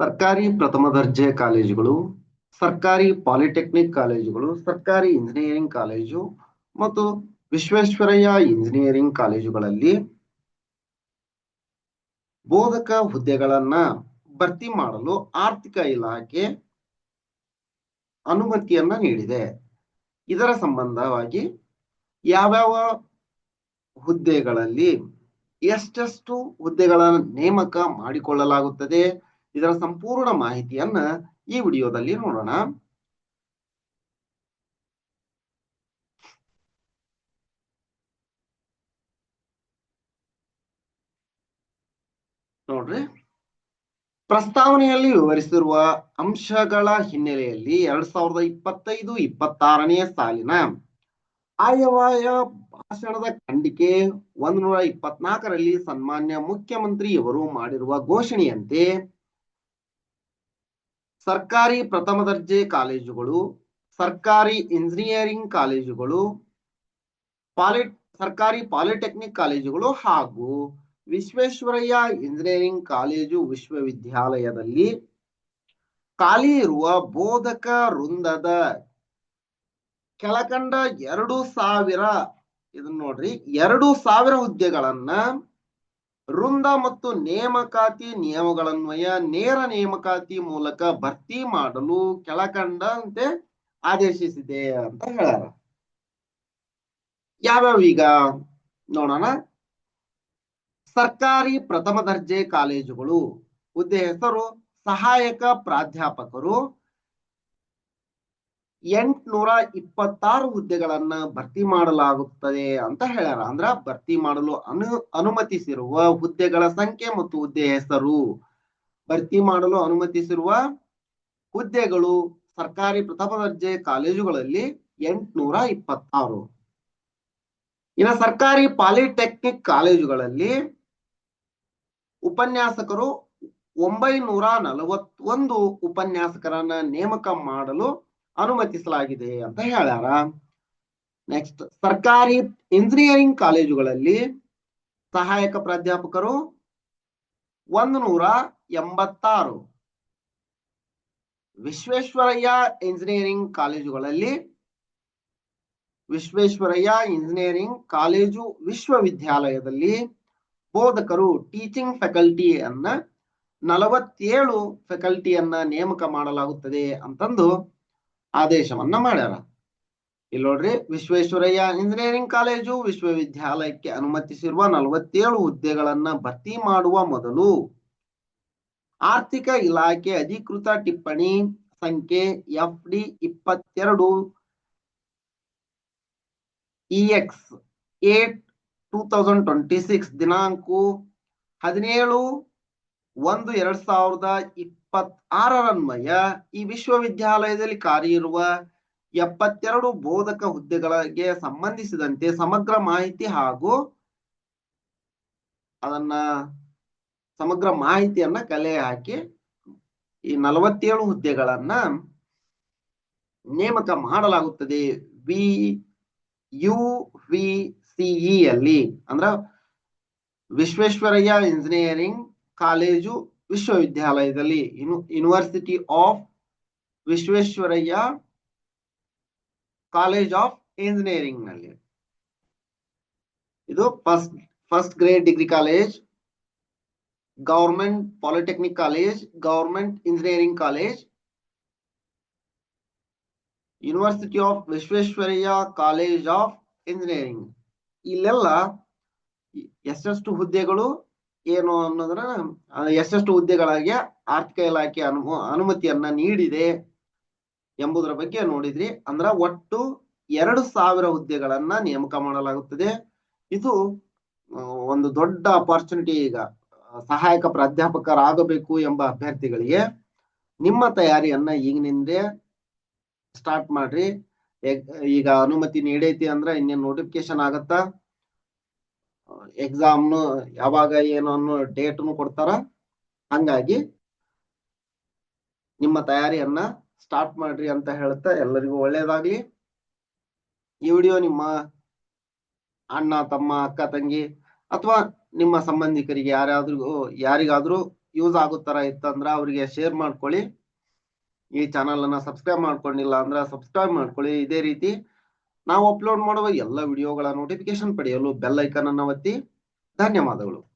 ಸರ್ಕಾರಿ ಪ್ರಥಮ ದರ್ಜೆ ಕಾಲೇಜುಗಳು, ಸರ್ಕಾರಿ ಪಾಲಿಟೆಕ್ನಿಕ್ ಕಾಲೇಜುಗಳು, ಸರ್ಕಾರಿ ಇಂಜಿನಿಯರಿಂಗ್ ಕಾಲೇಜು ಮತ್ತು ವಿಶ್ವೇಶ್ವರಯ್ಯ ಇಂಜಿನಿಯರಿಂಗ್ ಕಾಲೇಜುಗಳಲ್ಲಿ ಬೋಧಕ ಹುದ್ದೆಗಳನ್ನ ಭರ್ತಿ ಮಾಡಲು ಆರ್ಥಿಕ ಇಲಾಖೆ ಅನುಮತಿಯನ್ನ ನೀಡಿದೆ. ಇದರ ಸಂಬಂಧವಾಗಿ ಯಾವ್ಯಾವ ಹುದ್ದೆಗಳಲ್ಲಿ ಎಷ್ಟೆಷ್ಟು ಹುದ್ದೆಗಳ ನೇಮಕ ಮಾಡಿಕೊಳ್ಳಲಾಗುತ್ತದೆ ಇದರ ಸಂಪೂರ್ಣ ಮಾಹಿತಿಯನ್ನ ಈ ವಿಡಿಯೋದಲ್ಲಿ ನೋಡೋಣ. ನೋಡ್ರಿ. ಪ್ರಸ್ತಾವನೆಯಲ್ಲಿ ವಿವರಿಸಿರುವ ಅಂಶಗಳ ಹಿನ್ನೆಲೆಯಲ್ಲಿ ಎರಡ್ ಸಾವಿರದ ಇಪ್ಪತ್ತೈದು ಇಪ್ಪತ್ತಾರನೇ ಸಾಲಿನ ಆಯವಾಯ ಭಾಷಣದ ಖಂಡಿಕೆ ಒಂದ್ ನೂರ ಇಪ್ಪತ್ನಾಲ್ಕರಲ್ಲಿ ಸನ್ಮಾನ್ಯ ಮುಖ್ಯಮಂತ್ರಿಯವರು ಮಾಡಿರುವ ಘೋಷಣೆಯಂತೆ ಸರ್ಕಾರಿ ಪ್ರಥಮ ದರ್ಜೆ ಕಾಲೇಜುಗಳು, ಸರ್ಕಾರಿ ಇಂಜಿನಿಯರಿಂಗ್ ಕಾಲೇಜುಗಳು, ಪಾಲಿ, ಸರ್ಕಾರಿ ಪಾಲಿಟೆಕ್ನಿಕ್ ಕಾಲೇಜುಗಳು ಹಾಗೂ ವಿಶ್ವೇಶ್ವರಯ್ಯ ಇಂಜಿನಿಯರಿಂಗ್ ಕಾಲೇಜು ವಿಶ್ವವಿದ್ಯಾಲಯದಲ್ಲಿ ಖಾಲಿ ಇರುವ ಬೋಧಕ ವೃಂದದ ಕೆಳಕಂಡ ಎರಡು ಸಾವಿರ ಇದನ್ನ ನೋಡ್ರಿ, ಎರಡು ಸಾವಿರ ಹುದ್ದೆಗಳನ್ನ ವೃಂದ ಮತ್ತು ನೇಮಕಾತಿ ನಿಯಮಗಳನ್ವಯ ನೇರ ನೇಮಕಾತಿ ಮೂಲಕ ಭರ್ತಿ ಮಾಡಲು ಕೆಳಕಂಡಂತೆ ಆದೇಶಿಸಿದೆ ಅಂತ ಹೇಳ್ಯಾರ. ಯಾವ್ಯಾವ ಈಗ? ನೋಡೋಣ. ಸರ್ಕಾರಿ ಪ್ರಥಮ ದರ್ಜೆ ಕಾಲೇಜುಗಳು. ಹುದ್ದೆ ಹೆಸರು ಸಹಾಯಕ ಪ್ರಾಧ್ಯಾಪಕರು. ಎಂಟ್ನೂರ ಇಪ್ಪತ್ತಾರು ಹುದ್ದೆಗಳನ್ನ ಭರ್ತಿ ಮಾಡಲಾಗುತ್ತದೆ ಅಂತ ಹೇಳ್ಯಾರ. ಅಂದ್ರ ಭರ್ತಿ ಮಾಡಲು ಅನು, ಅನುಮತಿಸಿರುವ ಹುದ್ದೆಗಳ ಸಂಖ್ಯೆ ಮತ್ತು ಹುದ್ದೆ ಹೆಸರು. ಭರ್ತಿ ಮಾಡಲು ಅನುಮತಿಸಿರುವ ಹುದ್ದೆಗಳು ಸರ್ಕಾರಿ ಪ್ರಥಮ ದರ್ಜೆ ಕಾಲೇಜುಗಳಲ್ಲಿ ಎಂಟ್ನೂರ ಇಪ್ಪತ್ತಾರು ಇನ್ನು ಸರ್ಕಾರಿ ಪಾಲಿಟೆಕ್ನಿಕ್ ಕಾಲೇಜುಗಳಲ್ಲಿ ಉಪನ್ಯಾಸಕರು ಒಂಬೈನೂರ ನಲವತ್ತೊಂದು ಉಪನ್ಯಾಸಕರನ್ನ ನೇಮಕ ಮಾಡಲು ಅನುಮತಿಸಲಾಗಿದೆ ಅಂತ ಹೇಳ್ಯಾರ. ನೆಕ್ಸ್ಟ್ ಸರ್ಕಾರಿ ಇಂಜಿನಿಯರಿಂಗ್ ಕಾಲೇಜುಗಳಲ್ಲಿ ಸಹಾಯಕ ಪ್ರಾಧ್ಯಾಪಕರು ಒಂದು ನೂರ ಎಂಬತ್ತಾರು. ವಿಶ್ವೇಶ್ವರಯ್ಯ ಇಂಜಿನಿಯರಿಂಗ್ ಕಾಲೇಜುಗಳಲ್ಲಿ ವಿಶ್ವೇಶ್ವರಯ್ಯ ಇಂಜಿನಿಯರಿಂಗ್ ಕಾಲೇಜು ವಿಶ್ವವಿದ್ಯಾಲಯದಲ್ಲಿ ಬೋಧಕರು ಟೀಚಿಂಗ್ ಫ್ಯಾಕಲ್ಟಿಯನ್ನ ನಲವತ್ತೇಳು ಫ್ಯಾಕಲ್ಟಿಯನ್ನ ನೇಮಕ ಮಾಡಲಾಗುತ್ತದೆ ಅಂತಂದು ಆದೇಶವನ್ನ ಮಾಡ್ಯಾರ. ಇಲ್ಲಿ ನೋಡ್ರಿ ವಿಶ್ವೇಶ್ವರಯ್ಯ ಇಂಜಿನಿಯರಿಂಗ್ ಕಾಲೇಜು ವಿಶ್ವವಿದ್ಯಾಲಯಕ್ಕೆ ಅನುಮತಿಸಿರುವ ನಲವತ್ತೇಳು ಹುದ್ದೆಗಳನ್ನ ಭರ್ತಿ ಮಾಡುವ ಮೊದಲು ಆರ್ಥಿಕ ಇಲಾಖೆ ಅಧಿಕೃತ ಟಿಪ್ಪಣಿ ಸಂಖ್ಯೆ ಎಫ್ ಡಿ ಇಪ್ಪತ್ತೆರಡು EX eight two thousand twenty six ದಿನಾಂಕು ಹದಿನೇಳು ಒಂದು ಎರಡ್ ಸಾವಿರದ ಇಪ್ಪತ್ ಆರರನ್ವಯ ಈ ವಿಶ್ವವಿದ್ಯಾಲಯದಲ್ಲಿ ಕಾರ್ಯಿರುವ ಎಪ್ಪತ್ತೆರಡು ಬೋಧಕ ಹುದ್ದೆಗಳಿಗೆ ಸಂಬಂಧಿಸಿದಂತೆ ಸಮಗ್ರ ಮಾಹಿತಿ ಹಾಗೂ ಅದನ್ನ ಸಮಗ್ರ ಮಾಹಿತಿಯನ್ನ ಕಲೆ ಹಾಕಿ ಈ ನಲವತ್ತೇಳು ಹುದ್ದೆಗಳನ್ನ ನೇಮಕ ಮಾಡಲಾಗುತ್ತದೆ. ವಿ, ಯು, ವಿ ಸಿಇ ಅಲ್ಲಿ ಅಂದ್ರ ವಿಶ್ವೇಶ್ವರಯ್ಯ ಇಂಜಿನಿಯರಿಂಗ್ ಕಾಲೇಜು ವಿಶ್ವವಿದ್ಯಾಲಯದಲ್ಲಿ university of Visvesvaraya college of ಇಂಜಿನಿಯರಿಂಗ್ನಲ್ಲಿ. ಇದು first first grade degree college government polytechnic college government engineering college university of Visvesvaraya college of engineering ಇಲ್ಲೆಲ್ಲ ಎಷ್ಟೆಷ್ಟು ಹುದ್ದೆಗಳು? ಏನು ಅನ್ನೋದ್ರ ಎಷ್ಟೆಷ್ಟು ಹುದ್ದೆಗಳಾಗಿ ಆರ್ಥಿಕ ಇಲಾಖೆ ಅನು ಅನುಮತಿಯನ್ನ ನೀಡಿದೆ ಎಂಬುದರ ಬಗ್ಗೆ ನೋಡಿದ್ರಿ. ಅಂದ್ರ ಒಟ್ಟು ಎರಡು ಸಾವಿರ ಹುದ್ದೆಗಳನ್ನ ನೇಮಕ ಮಾಡಲಾಗುತ್ತದೆ. ಇದು ಒಂದು ದೊಡ್ಡ ಅಪಾರ್ಚುನಿಟಿ ಈಗ ಸಹಾಯಕ ಪ್ರಾಧ್ಯಾಪಕರಾಗಬೇಕು ಎಂಬ ಅಭ್ಯರ್ಥಿಗಳಿಗೆ ನಿಮ್ಮ ತಯಾರಿಯನ್ನ ಈಗಿನಿಂದ ಸ್ಟಾರ್ಟ್ ಮಾಡ್ರಿ. ಈಗ ಅನುಮತಿ ನೀಡೈತಿ ಅಂದ್ರ ಇನ್ನೇನ್ ನೋಟಿಫಿಕೇಶನ್ ಆಗತ್ತಾ? ಎಕ್ಸಾಮ್ನು ಯಾವಾಗ ಏನು ಅನ್ನೋ ಡೇಟ್ನು ಕೊಡ್ತಾರ. ಹಂಗಾಗಿ ನಿಮ್ಮ ತಯಾರಿಯನ್ನ ಸ್ಟಾರ್ಟ್ ಮಾಡ್ರಿ ಅಂತ ಹೇಳ್ತಾ ಎಲ್ಲರಿಗೂ ಒಳ್ಳೇದಾಗ್ಲಿ. ಈ ವಿಡಿಯೋ ನಿಮ್ಮ ಅಣ್ಣ, ತಮ್ಮ, ಅಕ್ಕ, ತಂಗಿ ಅಥವಾ ನಿಮ್ಮ ಸಂಬಂಧಿಕರಿಗೆ ಯಾರಾದ್ರೂ ಯಾರಿಗಾದ್ರೂ ಯೂಸ್ ಆಗೋ ತರ ಇತ್ತಂದ್ರ ಅವರಿಗೆ ಶೇರ್ ಮಾಡ್ಕೊಳ್ಳಿ. ಈ ಚಾನಲ್ ಅನ್ನ ಸಬ್ಸ್ಕ್ರೈಬ್ ಮಾಡ್ಕೊಂಡಿಲ್ಲ ಅಂದ್ರೆ ಸಬ್ಸ್ಕ್ರೈಬ್ ಮಾಡ್ಕೊಳ್ಳಿ. ಇದೇ ರೀತಿ ನಾವು ಅಪ್ಲೋಡ್ ಮಾಡುವ ಎಲ್ಲ ವಿಡಿಯೋಗಳ ನೋಟಿಫಿಕೇಶನ್ ಪಡೆಯಲು ಬೆಲ್ ಐಕನ್ ಅನ್ನು ಒತ್ತಿ. ಧನ್ಯವಾದಗಳು.